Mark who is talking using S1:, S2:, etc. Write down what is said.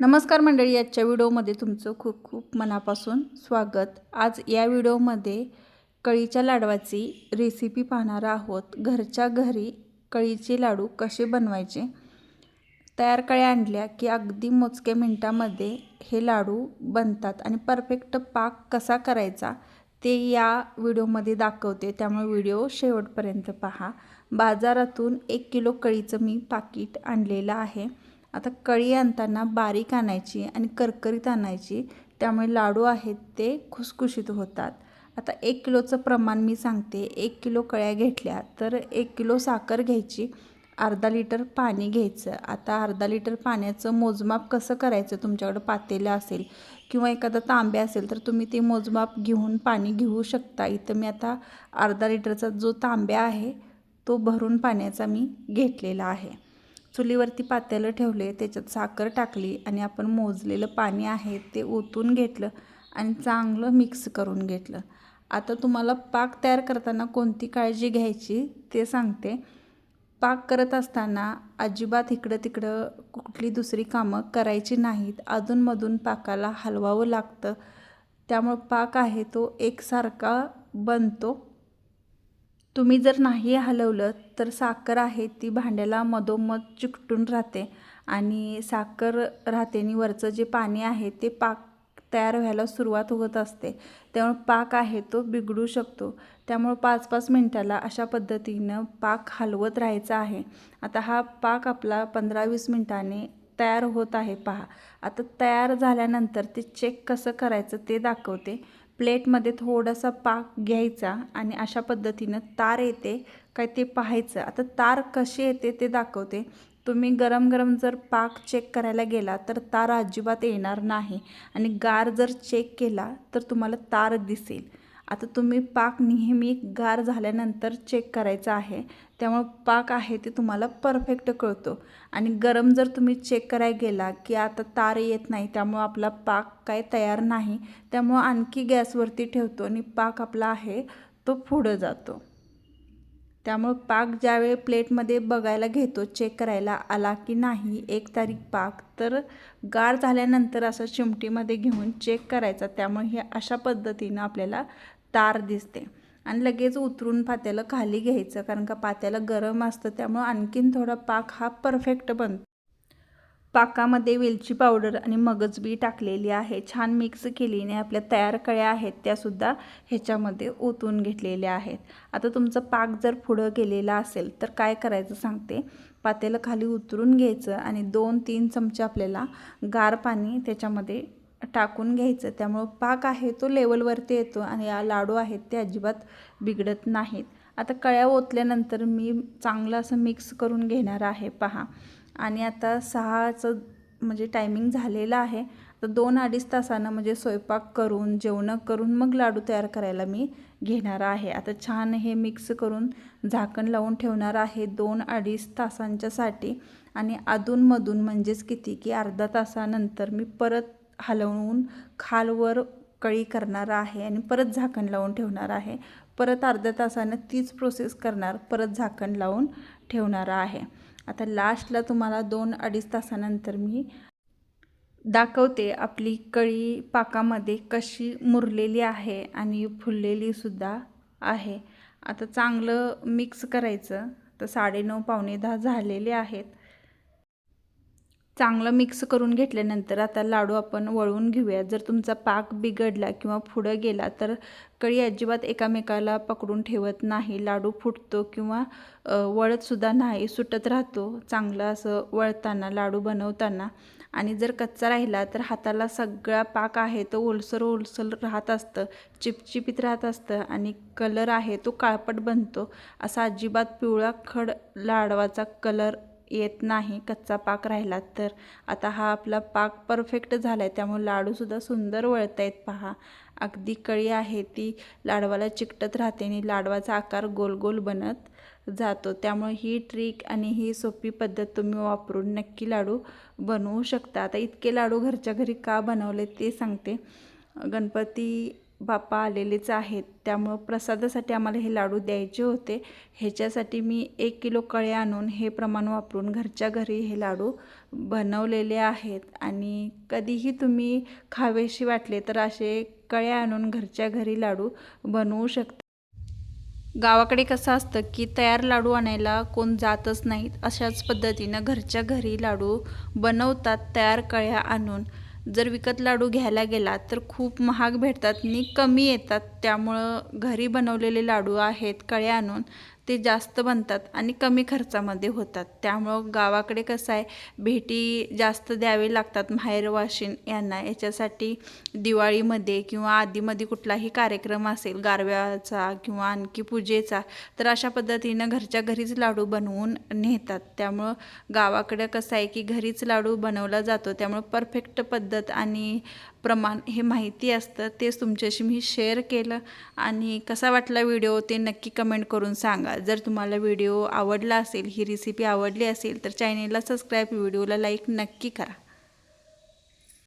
S1: नमस्कार मंडळी आजच्या व्हिडिओमध्ये तुमचं खूप खूप मनापासून स्वागत. आज या व्हिडिओमध्ये कळीच्या लाडवाची रेसिपी पाहणार आहोत. घरच्या घरी कळीचे लाडू कसे बनवायचे? तयार कळ्या आणल्या की अगदी मोजक्या मिनटामध्ये हे लाडू बनतात आणि परफेक्ट पाक कसा करायचा ते या व्हिडिओमध्ये दाखवते. त्यामुळे व्हिडिओ शेवटपर्यंत पहा. बाजारातून एक किलो कळीचं मी पाकिट आणलेलं आहे. आता कळी आणताना बारीक आणायची आणि करकरीत आणायची. त्यामुळे लाडू आहेत ते खुसखुशीत होतात. आता एक किलोचं प्रमाण मी सांगते. एक किलो कळ्या घेतल्या तर एक किलो साखर घ्यायची. अर्धा लिटर पाणी घ्यायचं. आता अर्धा लिटर पाण्याचं मोजमाप कसं करायचं तुमच्याकडं पातेलं असेल किंवा एखादा तांबे असेल तर तुम्ही ते मोजमाप घेऊन पाणी घेऊ शकता. इथं मी आता अर्धा लिटरचा जो तांब्या आहे तो भरून पाण्याचा मी घेतलेला आहे. चुलीवरती पातेलं ठेवले त्याच्यात साखर टाकली आणि आपण मोजलेलं पाणी आहे ते ओतून घेतलं आणि चांगलं मिक्स करून घेतलं. आता तुम्हाला पाक तयार करताना कोणती काळजी घ्यायची ते सांगते. पाक करत असताना अजिबात इकडं तिकडं कुठली दुसरी कामं करायची नाहीत. अधूनमधून पाकाला हलवावं लागतं. त्यामुळं पाक आहे तो एकसारखा बनतो. तुम्ही जर नाही हलवलं तर साखर आहे ती भांड्याला मधोमध चिकटून राहते आणि साखर राहते आणि वरचं जे पाणी आहे ते पाक तयार व्हायला सुरुवात होत असते. त्यामुळे पाक आहे तो बिघडू शकतो. त्यामुळे पाच पाच मिनटाला अशा पद्धतीनं पाक हलवत राहायचा आहे. आता हा पाक आपला पंधरा वीस मिनटाने तयार होत आहे पहा. आता तयार झाल्यानंतर ते चेक कसं करायचं ते दाखवते. प्लेटमध्ये थोडासा पाक घ्यायचा आणि अशा पद्धतीनं तार येते काय ते पाहायचं. आता तार कशी येते ते दाखवते. तुम्ही गरम गरम जर पाक चेक करायला गेला तर तार अजिबात येणार नाही. आणि गार जर चेक केला तर तुम्हाला तार दिसेल. आता तुम्ही पाक नेहमी गार झाल्यानंतर चेक करायचा आहे. त्यामुळं पाक आहे ते तुम्हाला परफेक्ट कळतो. आणि गरम जर तुम्ही चेक करायला गेला की आता तार येत नाही त्यामुळं आपला पाक काय तयार नाही त्यामुळं आणखी गॅसवरती ठेवतो आणि पाक आपला आहे तो पुढं जातो. त्यामुळं पाक ज्यावेळी प्लेटमध्ये बघायला घेतो चेक करायला आला की नाही एक तारीख पाक तर गार झाल्यानंतर असं चिमटीमध्ये घेऊन चेक करायचा. त्यामुळे हे अशा पद्धतीनं आपल्याला तार दिसते. आणि लगेच उतरून पात्याला खाली घ्यायचं कारण का पात्याला गरम असतं त्यामुळं आणखीन थोडा पाक हा परफेक्ट बनतो. पाकामध्ये वेलची पावडर आणि मगजबी टाकलेली आहे. छान मिक्स केलीने आपल्या तयार कळ्या आहेत त्यासुद्धा ह्याच्यामध्ये ओतून घेतलेल्या आहेत. आता तुमचं पाक जर पुढं गेलेला असेल तर काय करायचं सांगते? पातेलं खाली उतरून घ्यायचं आणि दोन तीन चमचे आपल्याला गार पाणी त्याच्यामध्ये टाकून घ्यायचं. त्यामुळं पाक आहे तो लेवलवरती येतो आणि या लाडू आहेत ते अजिबात बिघडत नाहीत. आता कळ्या ओतल्यानंतर मी चांगलं असं मिक्स करून घेणार आहे पहा. आणि आता सहाचं म्हणजे टायमिंग झालेलं आहे. तर दोन अडीच तासानं म्हणजे स्वयंपाक करून जेवणं करून मग लाडू तयार करायला मी घेणार आहे. आता छान हे मिक्स करून झाकण लावून ठेवणार आहे दोन अडीच तासांच्यासाठी. आणि अधूनमधून म्हणजेच किती की अर्धा तासानंतर मी परत हलवून खालवर कळी करणार आहे आणि परत झाकण लावून ठेवणार आहे. परत अर्ध्या तासानं तीच प्रोसेस करणार परत झाकण लावून ठेवणार आहे. आता लास्टला तुम्हाला दोन अडीच तासानंतर मी दाखवते आपली कळी पाकामध्ये कशी मुरलेली आहे आणि फुललेलीसुद्धा आहे. आता चांगलं मिक्स करायचं. तर साडेनऊ पावणे दहा झालेले आहेत. चांगलं मिक्स करून घेतल्यानंतर आता लाडू आपण वळून घेऊया जर तुमचा पाक बिघडला किंवा पुढं गेला तर कळी अजिबात एकामेकाला पकडून ठेवत नाही. लाडू फुटतो किंवा वळतसुद्धा नाही सुटत राहतो चांगलं असं वळताना लाडू बनवताना. आणि जर कच्चा राहिला तर हाताला सगळा पाक आहे तो ओलसर ओलसर राहत असतं चिपचिपीत राहत असतं आणि कलर आहे तो काळपट बनतो. असा अजिबात पिवळा खड लाडवाचा कलर येत नाही कच्चा पाक राहिला तर. आता हा आपला पाक परफेक्ट झाला आहे त्यामुळे लाडूसुद्धा सुंदर वळत आहेत पहा. अगदी कळी आहे ती लाडवाला चिकटत राहते आणि लाडवाचा आकार गोल गोल बनत जातो. त्यामुळे ही ट्रिक आणि ही सोपी पद्धत तुम्ही वापरून नक्की लाडू बनवू शकता. आता इतके लाडू घरच्या घरी का बनवले ते सांगते. गणपती बाप्पा आलेलेच आहेत. त्यामुळं प्रसादासाठी आम्हाला हे लाडू द्यायचे होते. ह्याच्यासाठी मी एक किलो कळे आणून हे प्रमाण वापरून घरच्या घरी हे लाडू बनवलेले आहेत. आणि कधीही तुम्ही खावेशी वाटले तर असे कळे आणून घरच्या घरी लाडू बनवू शकता. गावाकडे कसं असतं की तयार लाडू आणायला कोण जातच नाहीत. अशाच पद्धतीनं घरच्या घरी लाडू बनवतात तयार कळ्या आणून. जर विकत लाडू घ्यायला गेला तर खूप महाग भेटतात आणि कमी येतात. त्यामुळं घरी बनवलेले लाडू आहेत कळे आणून ते जास्त बनतात आणि कमी खर्चामध्ये होतात. त्यामुळं गावाकडे कसं आहे भेटी जास्त द्यावे लागतात माहेरवाशीन यांना. याच्यासाठी दिवाळीमध्ये किंवा आधीमध्ये कुठलाही कार्यक्रम असेल गारव्याचा किंवा आणखी पूजेचा तर अशा पद्धतीनं घरच्या घरीच लाडू बनवून नेतात. त्यामुळं गावाकडे कसं आहे की घरीच लाडू बनवला जातो. त्यामुळं परफेक्ट पद्धत आणि प्रमाण हे माहिती असतं तेच तुमच्याशी मी शेअर केलं. आणि कसा वाटला व्हिडिओ ते नक्की कमेंट करून सांगा. जर तुम्हाला व्हिडिओ आवडला असेल ही रेसिपी आवडली असेल तर चॅनेलला सबस्क्राईब व्हिडिओला लाईक नक्की करा.